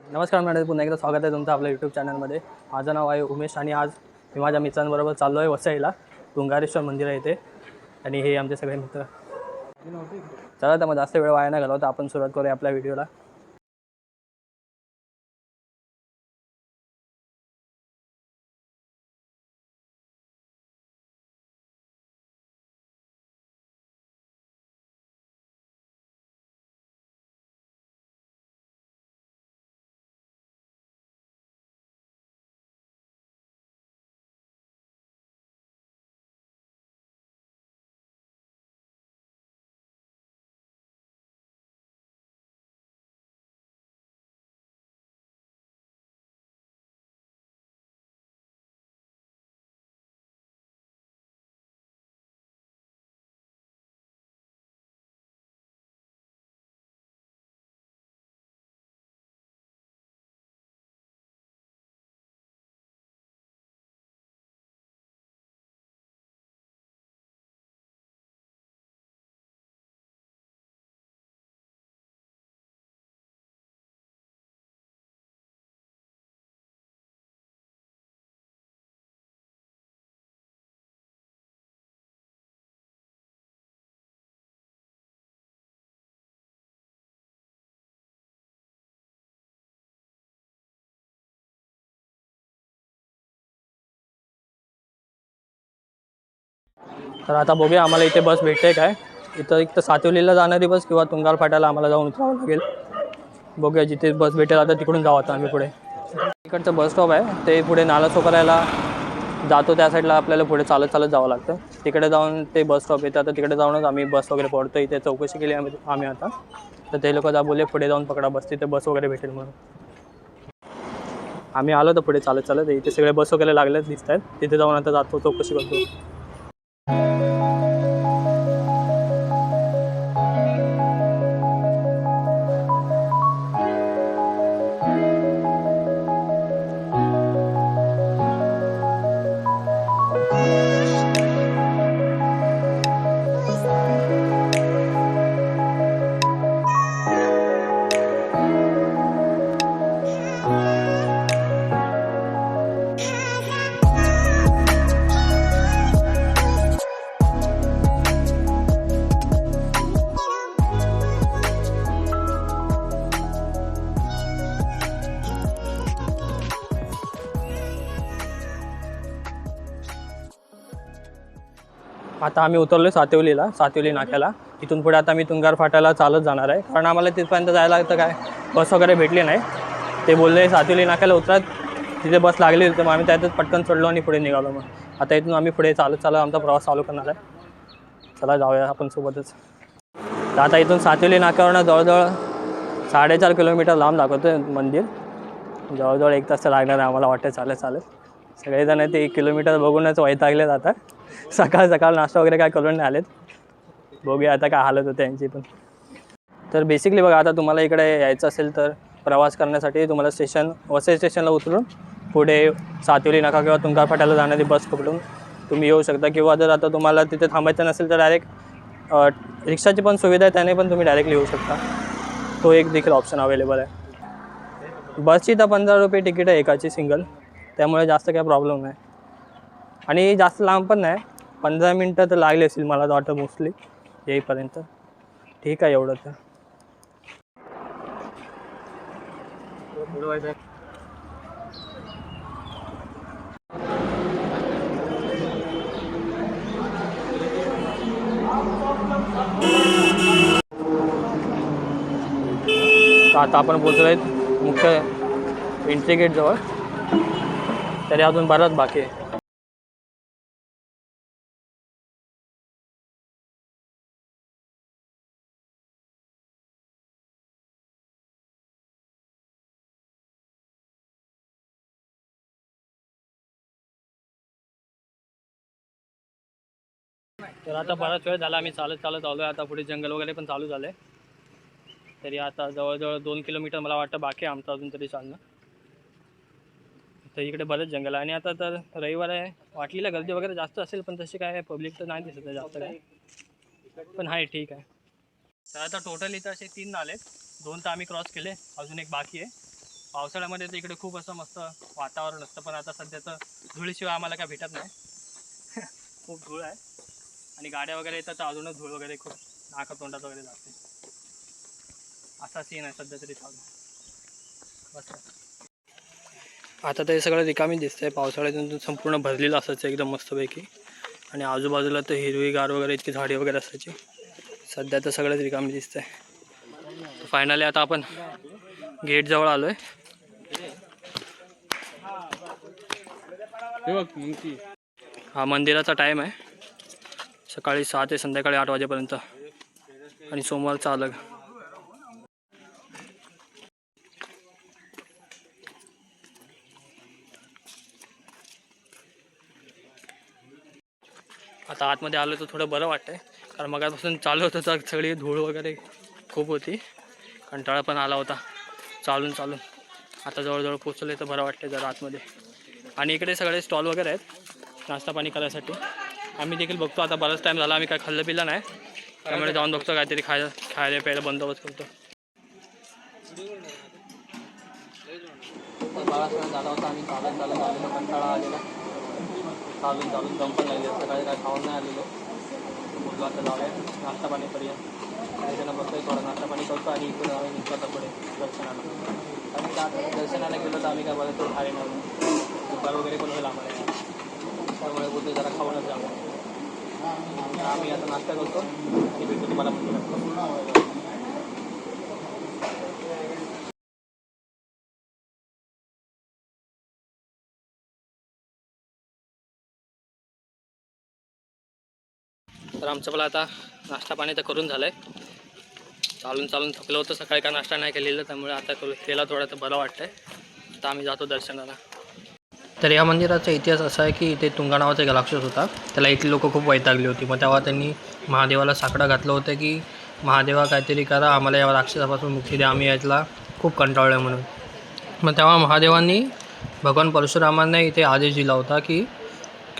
नमस्कार मॅडम पुन्हा एकदा स्वागत आहे तुमचं आपल्या यूट्यूब चॅनलमध्ये माझं नाव आहे उमेश आणि आज मी माझ्या मित्रांबरोबर चाललो आहे वसईला तुंगारेश्वर मंदिर आहे इथे. आणि हे आमचे सगळे मित्र. चला तर मग जास्त वेळ वाया नाही घालवता आपण सुरुवात करूया आपल्या व्हिडिओला तर आता बघूया आम्हाला इथे बस भेटते काय. इथं एक तर सातवलीला जाणारी बस किंवा तुंगार फाट्याला आम्हाला जाऊन उतरावं लागेल. बघूया जिथे बस भेटेल आता तिकडून जाऊ आता आम्ही पुढे. इकडचं बस स्टॉप आहे. ते पुढे नाला सोकरायला जातो त्या साईडला आपल्याला पुढे चालत चालत जावं लागतं. तिकडे जाऊन ते बस स्टॉप येतं. आता तिकडे जाऊनच आम्ही बस वगैरे पडतो इथे चौकशी केली आम्ही आम्ही आता. तर ते लोक जा बोलले पुढे जाऊन पकडा बस. तिथे बस वगैरे भेटेल म्हणून. आम्ही आलो तर पुढे चालत चालत. इथे सगळे बस वगैरे लागलेच दिसत आहेत तिथे जाऊन आता जातो चौकशी करतो. Thank you. आता आम्ही उतरलो सातिवलीला सातिवली नाक्याला. इथून पुढे आता मी तुंगार फाट्याला चालत जाणार आहे. कारण आम्हाला तिथपर्यंत जायला लागतं काय बस वगैरे भेटली नाही. ते बोलले सातिवली नाक्याला उतरत तिथे बस लागली होती मग आम्ही त्यातच पटकन चढलो आणि पुढे निघालो मग. आता इथून आम्ही पुढे चालत चालत आमचा प्रवास चालू करणार आहे. चला जाऊया आपण सोबतच. तर आता इथून सातिवली नाक्यावरनं जवळजवळ साडेचार किलोमीटर लांब दाखवतो आहे मंदिर. जवळजवळ एक तास लागणार आहे आम्हाला वाटतं चालत चालत सगळेजण ते एक किलोमीटर बघूनच वैतागले जातात सकाळ सकाळ नाश्ता वगैरे काय करून नाही आलेत. बघूया आता काय हालत होते यांची पण. तर बेसिकली बघा आता तुम्हाला इकडे यायचं असेल तर प्रवास करण्यासाठी तुम्हाला स्टेशन वसई स्टेशनला उतरून पुढे सातवली नाका किंवा तुंगार फाट्याला जाणारी बस पकडून तुम्ही येऊ शकता. किंवा जर आता तुम्हाला तिथे थांबायचं नसेल तर डायरेक्ट रिक्षाची पण सुविधा आहे त्याने पण तुम्ही डायरेक्टली येऊ शकता. तो एक देखील ऑप्शन अवेलेबल आहे. बसची तर पंधरा रुपये तिकीट आहे एकाची सिंगल त्यामुळे जास्त काय प्रॉब्लेम नाही. आणि जास्त लांब पण नाही. पंधरा मिनटं तर लागले असतील मला तर वाटतं मोस्टली येईपर्यंत. ठीक आहे एवढं तर. तर आता आपण पोचलो आहेत मुख्य एंट्री गेटजवळ तरी अजून बराच बाकी आहे. तर आता बराच वेळ झाला आम्ही चालत चालत आलो आहे आता पुढे जंगल वगैरे पण चालू झालं आहे तरी आता जवळजवळ दोन किलोमीटर मला वाटतं बाकी आहे आमचं अजून तरी चालणं. तर इकडे बरंच जंगल आहे. आणि आता तर रविवार आहे. वाटलेला गर्दी वगैरे जास्त असेल पण तशी काय पब्लिक तर नाही दिसत आहे जास्त काय. पण आहे ठीक आहे. तर आता टोटल इथं असे तीन नाले आहेत. दोन तर आम्ही क्रॉस केले. अजून एक बाकी आहे. पावसाळ्यामध्ये तर इकडे खूप असं मस्त वातावरण असतं पण आता सध्या तर धुळीशिवाय आम्हाला काय भेटत नाही. खूप धूळ आहे. आणि गाड्या वगैरे येतात तर अजूनच धूळ वगैरे खूप नाका तोंडात वगैरे जाते. असा सीन आहे सध्या तरी चालू. मस्त. आता ते सगळं रिकामी दिसतंय. पावसाळ्यातून संपूर्ण भरलेलं असायचं एकदम मस्तपैकी. आणि आजूबाजूला तर हिरवीगार वगैरे इतकी झाडे वगैरे असायची. सध्या तर सगळंच रिकामी दिसतंय. फायनली आता आपण गेटजवळ आलो आहे हा मंदिराचा टाईम आहे. सकाळी सहा ते संध्याकाळी आठ वाजेपर्यंत. आणि सोमवारचा अलग. आता आतमध्ये आलो तर थोडं बरं वाटतंय. कारण मगापासून चालू होतं तर सगळी धूळ वगैरे खूप होती. कंटाळा पण आला होता. चालून चालून. आता जवळजवळ पोचले तर बरं वाटतं जरा आतमध्ये. आणि इकडे सगळे स्टॉल वगैरे आहेत. नाश्ता पाणी करायसाठी. आम्ही देखील बघतो. आता बराच टाईम झाला. आम्ही काय खाल्लं पिलं नाही. त्यामुळे जाऊन बघतो. काहीतरी खायला खायला प्यायला बंदोबस्त करतो. झाला होता. आम्ही चालत चालत आलेलो कंटाळा आलेला. चालून चालून जम पण लागले सकाळी काय खाऊन नाही आलेलो बोललो आता जाऊया नाश्ता पाणी करूया काही जण बघतोय थोडा नाश्ता पाणी करतो आणि इकडे आम्ही निघतो आता पुढे दर्शनाला आणि त्या दर्शनाला गेलो तर आम्ही काय बघतो खाली नव्हतो दुपार वगैरे पण होईल आम्हाला त्यामुळे बोलतो जरा खाऊनच जाऊ आम्ही आता नाश्ता करतो आणि भेटतो तुम्हाला पण तर आमचं मला आता नाश्ता पाणी तर करून झालं आहे चालून चालून थकलं होतं सकाळी काय नाश्ता नाही केलेला त्यामुळे आता केला थोडा तर बरं वाटतं आहे आता आम्ही जातो दर्शनाला. तर या मंदिराचा इतिहास असा आहे की इथे तुंगा नावाचा एक राक्षस होता. त्याला इथली लोकं खूप वैतागली होती. मग तेव्हा त्यांनी महादेवाला साकडं घातलं होतं की महादेवा काहीतरी करा आम्हाला या राक्षसापासून मुक्ती द्या. आम्ही यातला खूप कंटाळलं म्हणून. मग तेव्हा महादेवांनी भगवान परशुरामांना इथे आदेश दिला होता की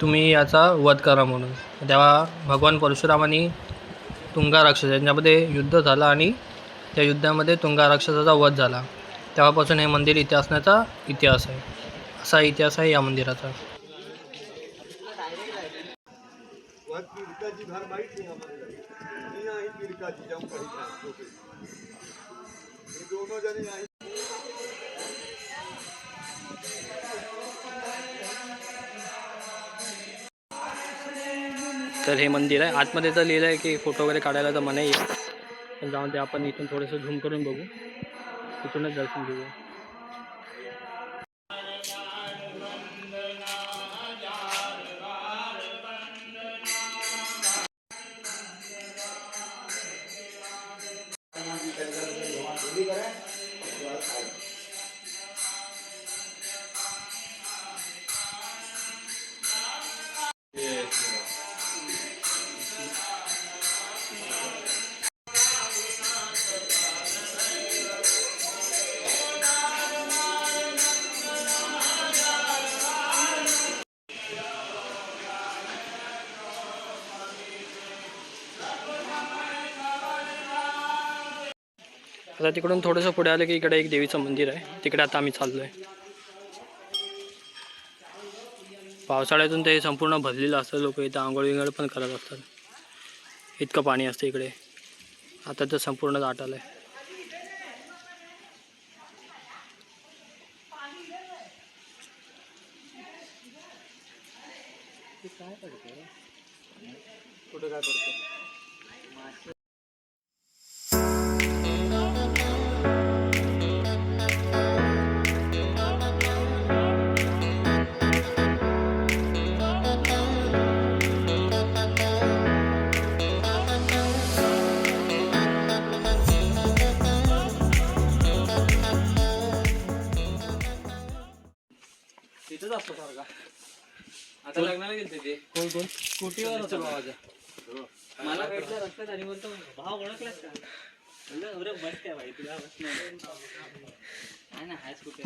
तुम्ही याचा वध करा म्हणून. तेव्हा भगवान परशुरामांनी तुंगा राक्षस यांच्यामध्ये युद्ध झालं आणि त्या युद्धामध्ये तुंगा राक्षसाचा वध झाला. तेव्हापासून हे मंदिर इथे असण्याचा इतिहास आहे. असा इतिहास आहे या मंदिराचा. तर हे मंदिर आहे. आतमध्ये तर लिहिलं आहे की फोटो वगैरे काढायला तर मनाई आहे. पण जाऊन ते आपण इथून थोडंसं झूम करून बघू. तिथूनच दर्शन घेऊया. आता तिकडून थोडंसं पुढे आलं की इकडे एक देवीचं मंदिर आहे. तिकडे आता आम्ही चाललो आहे पावसाळ्यातून ते संपूर्ण भरलेलं असतं. लोक इथं आंघोळ विंगळ पण करत असतात. इतकं पाणी असतं इकडे. आता तर संपूर्ण दाट आलं आहे कुठं काय करतो स्कूटीवर होता भावाचा मला भेटलं रस्त्यात आणि बोलतो भाव ओळखलास का? म्हणलं अरे बस काय भाई तुला बस नाही. ना हाय स्कूटी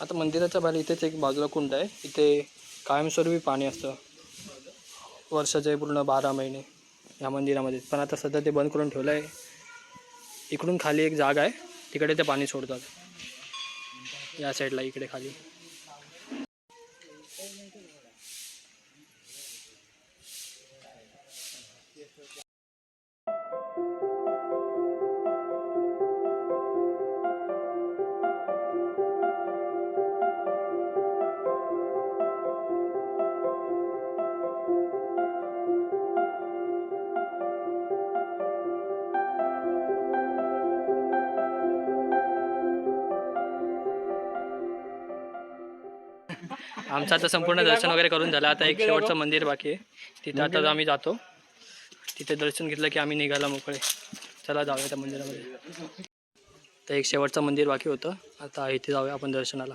आता मंदिराच्या बाहेर इथेच एक बाजूला कुंड आहे. इथे कायमस्वरूपी पाणी असतं. वर्षाचे पूर्ण बारा महिने या मंदिरामध्ये. पण आता सध्या ते बंद करून ठेवलं आहे इकडून खाली एक जागा आहे. तिकडे ते पाणी सोडतात. या साईडला इकडे खाली. आमचं आता संपूर्ण दर्शन वगैरे करून झालं. आता एक शेवटचं मंदिर बाकी आहे. तिथं आता आम्ही जातो. तिथे दर्शन घेतलं की आम्ही निघायला मोकळे. चला जाऊया त्या मंदिरामध्ये. तर एक शेवटचं मंदिर बाकी होतं. आता इथे जाऊया आपण दर्शनाला.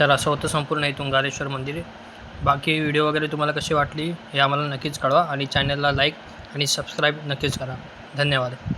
तर असं होतं संपूर्ण हे तुंगारेश्वर मंदिर. बाकी व्हिडिओ वगैरे तुम्हाला कशी वाटली हे आम्हाला नक्कीच कळवा आणि चॅनलला लाईक आणि सबस्क्राईब नक्कीच करा. धन्यवाद.